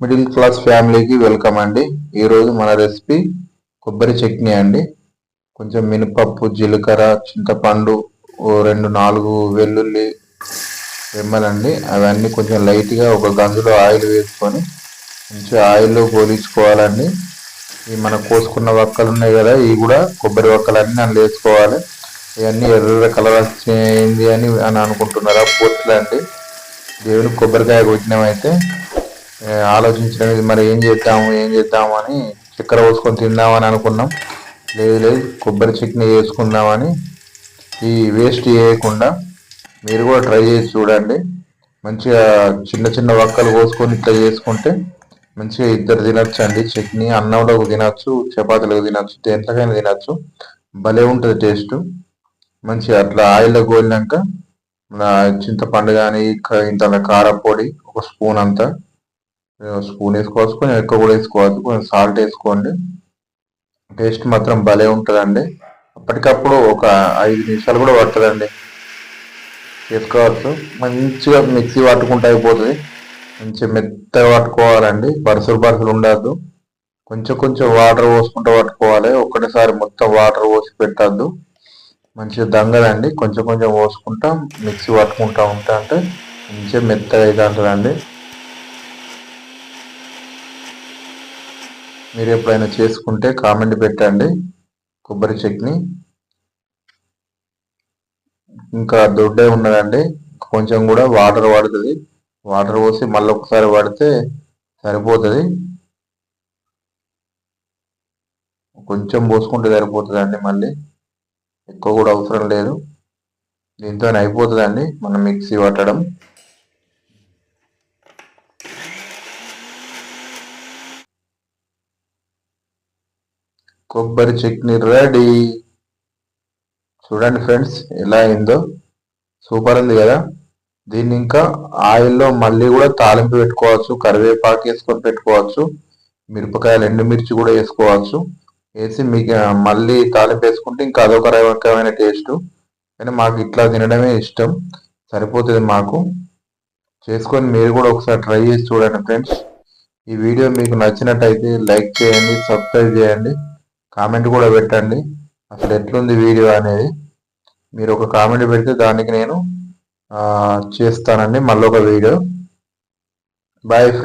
Middle class ఫ్యామిలీకి welcome అండి. ఈరోజు మన రెసిపీ కొబ్బరి చట్నీ అండి. కొంచెం మినపప్పు జీలకర్ర చింతపండు ఓ రెండు నాలుగు వెల్లుల్లి రెమ్మలండి. అవన్నీ కొంచెం లైట్గా ఒక గంజులో ఆయిల్ వేసుకొని మంచిగా ఆయిల్లో పోలించుకోవాలండి ఈ మన కోసుకున్న వక్కలు ఉన్నాయి కదా ఇవి కూడా కొబ్బరి వక్కలన్నీ అందులో వేసుకోవాలి. ఇవన్నీ ఎర్ర కలర్ వచ్చింది అని అని అనుకుంటున్నారా అండి. దేవుడు కొబ్బరికాయ కొట్టినామైతే ఆలోచించడం మరి ఏం చేద్దాము ఏం చేద్దాము అని చక్కెర పోసుకొని తిందామని అనుకున్నాం. లేదు లేదు కొబ్బరి చట్నీ వేసుకుందామని ఈ వేస్ట్ చేయకుండా మీరు కూడా ట్రై చేసి చూడండి. మంచిగా చిన్న చిన్న వక్కలు కోసుకొని ఇట్లా చేసుకుంటే మంచిగా ఇద్దరు తినచ్చు అండి చట్నీ అన్నంలో తినచ్చు చపాతీలకు తినచ్చు దేంట్లోకైనా తినచ్చు. భలే ఉంటుంది టేస్ట్. మంచిగా అట్లా ఆయిల్లో గోలినాక చింతపండు కానీ ఇంత కారపొడి ఒక స్పూన్ అంతా స్పూన్ వేసుకోవచ్చు కొంచెం ఎక్కువ కూడా వేసుకోవచ్చు కొంచెం సాల్ట్ వేసుకోండి. టేస్ట్ మాత్రం భలే ఉంటుందండి. అప్పటికప్పుడు ఒక ఐదు నిమిషాలు కూడా పడుతుందండి. చేసుకోవచ్చు మంచిగా మిక్సీ పట్టుకుంటే అయిపోతుంది. మంచిగా మెత్తగా పట్టుకోవాలండి. బరుసలు బరుసలు ఉండద్దు. కొంచెం కొంచెం వాటర్ పోసుకుంటూ పట్టుకోవాలి. ఒకటేసారి మొత్తం వాటర్ పోసి పెట్టద్దు. మంచిగా దంగదండి. కొంచెం కొంచెం పోసుకుంటా మిక్సీ పట్టుకుంటా ఉంటా అంటే మంచిగా మెత్తగా అవుతుంటుందండి మీరు ఎప్పుడైనా చేసుకుంటే కామెంట్ పెట్టండి. కొబ్బరి చట్నీ. ఇంకా దొడ్డే ఉన్నదండి. కొంచెం కూడా వాటర్ పడుతుంది వాటర్ పోసి మళ్ళీ ఒకసారి పడితే సరిపోతుంది. కొంచెం పోసుకుంటే సరిపోతుందండి మళ్ళీ. ఎక్కువ కూడా అవసరం లేదు. దీంతో అయిపోతుందండి. మనం మిక్సీ పట్టడం. కొబ్బరి చట్నీ రెడీ. చూడండి ఫ్రెండ్స్ ఎలా అయిందో. సూపర్ ఉంది కదా. దీన్ని ఇంకా ఆయిల్లో మళ్ళీ కూడా తాలింపు పెట్టుకోవచ్చు కరివేపాకు వేసుకొని పెట్టుకోవచ్చు మిరపకాయలు ఎండుమిర్చి కూడా వేసుకోవచ్చు. వేసి మీకు మళ్ళీ తాలింపు వేసుకుంటే ఇంకా అదొక రకమైన టేస్ట్. కానీ మాకు ఇట్లా తినడమే ఇష్టం. సరిపోతుంది మాకు. చేసుకొని మీరు కూడా ఒకసారి ట్రై చేసి చూడండి ఫ్రెండ్స్. ఈ వీడియో మీకు నచ్చినట్టయితే లైక్ చేయండి సబ్స్క్రైబ్ చేయండి. కామెంట్ కూడా పెట్టండి. అసలు ఎట్లుంది వీడియో అనేది మీరు ఒక కామెంట్ పెడితే దానికి నేను చేస్తానండి మళ్ళీ ఒక వీడియో. Boy friend.